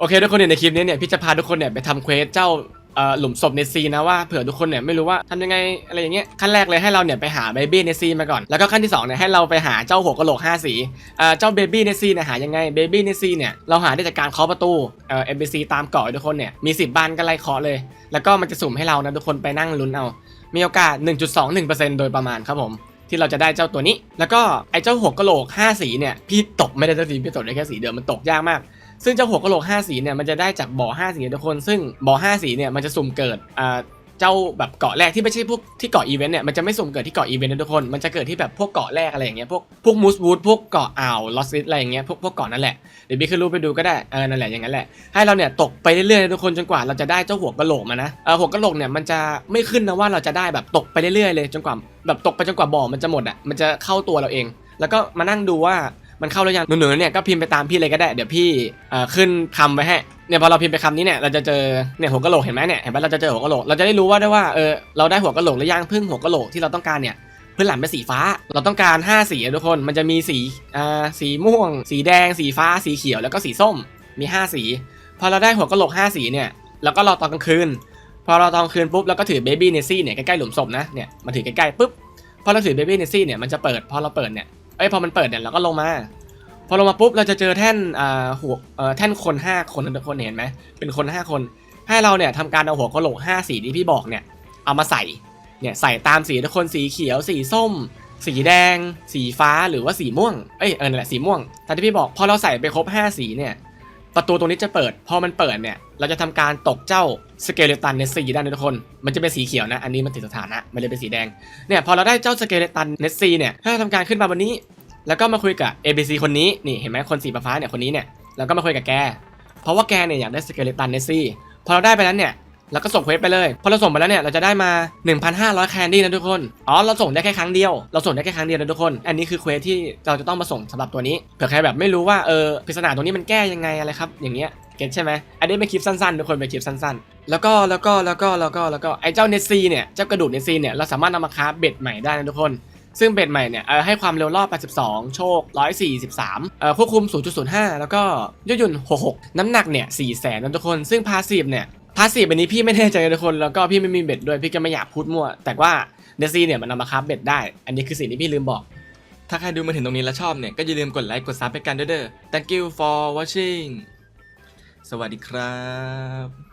โอเคทุกคนเนี่ยในคลิปนี้เนี่ยพี่จะพาทุกคนเนี่ยไปทำเควสเจ้าหลุมศพเนซีนะว่าเผื่อทุกคนเนี่ยไม่รู้ว่าทำยังไงอะไรอย่างเงี้ยขั้นแรกเลยให้เราเนี่ยไปหาเบบี้เนซีมาก่อนแล้วก็ขั้นที่สองเนี่ยให้เราไปหาเจ้าหัวกะโหลกห้าสีเจ้าเบบี้เนซีเนี่ยหายังไงเบบี้เนซีเนี่ยเราหาได้จากการเคาะประตูเอ่อเอ็มบีซีตามเกาะทุกคนเนี่ยมี 10 บ้านก็ไล่เคาะเลย แล้วก็มันจะสุ่มให้เรานะทุกคนไปนั่งลุ้นเอา มีโอกาส 1.21%โดยประมาณครับผมที่เราจะได้เจ้าตัวนี้ แล้วก็ไอ้เจ้าหัวกะโหลก 5 สีเนี่ยพี่ตกไม่ได้สักทีพี่ตกได้แค่สีเดียวมันตกยากมาก ซึ่งเจ้าหัวกะโหลก5สีเนี่ยมันจะได้จากบ่อ5สีทุกคน ซึ่งบ่อ5สีเนี่ยมันจะสุ่มเกิดอ่าเจ้าแบบเกาะแรกที่ไม่ใช่พวกที่เกาะอีเวนต์เนี่ยมันจะไม่สุ่มเกิดที่เกาะอีเวนต์นะทุกคนมันจะเกิดที่แบบพวกเกาะแรกอะไรอย่างเงี้ยพวกพวกมูสวูดพวกเกาะอ่าวลอสซิสอะไรอย่างเงี้ยพวกพวกเกาะนั่นแหละเดี๋ยวพี่ขึ้นรูปไปดูก็ได้เออนั่นแหละอย่างนั้นแหละให้เราเนี่ยตกไปเรื่อยๆนะทุกคนจนกว่าเราจะได้เจ้าหัวกะโหลกมานะเออหัวกะโหลกเนี่ยมันจะไม่ขึ้นนะว่าเราจะได้แบบตกไปเรื่อยๆเลยจนกว่าแบบตกไปจนกว่าบ่อมันจะหมดอะมันจะเข้าตัวเราเอง แล้วก็มานั่งดูว่า มันเข้าหรือยังหนูๆเนี่ยก็พิมพ์ไปตามพี่เลยก็ได้เดี๋ยวพี่ขึ้นคำไว้ให้เนี่ยพอเราพิมพ์ไปคำนี้เนี่ยเราจะเจอเนี่ยหัวกะโหลกเห็นไหมเนี่ยเห็นไหมเราจะเจอหัวกะโหลกเราจะได้รู้ว่าได้ว่าเออเราได้หัวกะโหลกหรือยังพึ่งหัวกะโหลกที่เราต้องการเนี่ยพื้นหลังเป็นสีฟ้า เราต้องการ 5 สีทุกคนมันจะมีสีอ่าสีม่วง สีแดง สีฟ้า สีเขียวแล้วก็สีส้มมี 5 สีพอเราได้หัวกะโหลก 5 สีเนี่ยแล้วก็รอตอนกลางคืนพอเราตอนกลางคืนปุ๊บแล้วก็ถือเบบี้เนซี่เนี่ยใกล้ๆหลุมศพนะเนี่ยมาถือใกล้ๆปุ๊บพอเราถือเบบี้เนซี่เนี่ยมันจะเปิดพอเราเปิดเนี่ย เอ้ยพอมันเปิดเนี่ยเราก็ลงมา พอลงมาปุ๊บเราจะเจอแท่นอ่าหัวเอ่อแท่นคน 5 คนทุกคนเห็นไหมเป็นคน 5 คน ให้เราเนี่ยทำการเอาหัวกะโหลก5สีที่พี่บอกเนี่ยเอามาใส่เนี่ยใส่ตามสีทุกคนสีเขียวสีส้ม สีแดง สีฟ้าหรือว่าสีม่วงเอ้ยเออนั่นแหละสีม่วงตามที่พี่บอกพอเราใส่ไปครบ 5 สีเนี่ย ประตูตรงนี้จะเปิด พอมันเปิดเนี่ย เราจะทำการตกเจ้าสเกเลตันเนสซีได้นะทุกคน มันจะเป็นสีเขียวนะ อันนี้มันติดสถานะ มันเลยเป็นสีแดง เนี่ยพอเราได้เจ้าสเกเลตันเนสซีเนี่ยถ้าทำการขึ้นมาบนนี้ แล้วก็มาคุยกับ ABC คนนี้ นี่เห็นไหมคนสีฟ้าเนี่ยคนนี้เนี่ย แล้วก็มาคุยกับแก เพราะว่าแกเนี่ยอยากได้สเกเลตันเนสซี่พอเราได้ไปแล้วเนี่ย เราก็ส่งเควสไปเลย พอเราส่งไปแล้วเนี่ยเราจะได้มา 1,500 แคนดี้นะทุกคน อ๋อเราส่งได้แค่ครั้งเดียว เราส่งได้แค่ครั้งเดียวนะทุกคน อันนี้คือเควสที่เราจะต้องมาส่งสำหรับตัวนี้ เผื่อใครแบบไม่รู้ว่าเออปริศนาตรงนี้มันแก้ยังไงอะไรครับ อย่างเงี้ย เก็ตใช่ไหมอันนี้เป็นคลิปสั้นๆทุกคนเป็นคลิปสั้นๆ แล้วก็แล้วก็แล้วก็แล้วก็แล้วก็ไอ้เจ้าเนซีเนี่ย เจ้ากระดูกเนซีเนี่ยเราสามารถนำมาคราฟเบ็ดใหม่ได้นะทุกคนซึ่งเบ็ดใหม่เนี่ยเออให้ความเร็วรอบ 82 โชค 143เอ่อควบคุม 0.05 แล้วก็ยืดหยุ่น 66 น้ำหนักเนี่ย 4 แสนนะทุกคน ซึ่งพาสีฟเนี่ย พาสซีฟอันนี้พี่ไม่แน่ใจทุกคนแล้วก็พี่ไม่มีเบ็ดด้วยพี่ก็ไม่อยากพูดมั่ว แต่ว่าเดซี่เนี่ยมันนำมาคราฟเบ็ดได้ อันนี้คือสิ่งที่พี่ลืมบอก ถ้าใครดูมาถึงตรงนี้แล้วชอบเนี่ยก็อย่าลืมกดไลค์กดซับให้กันเด้อ thank you for watching สวัสดีครับ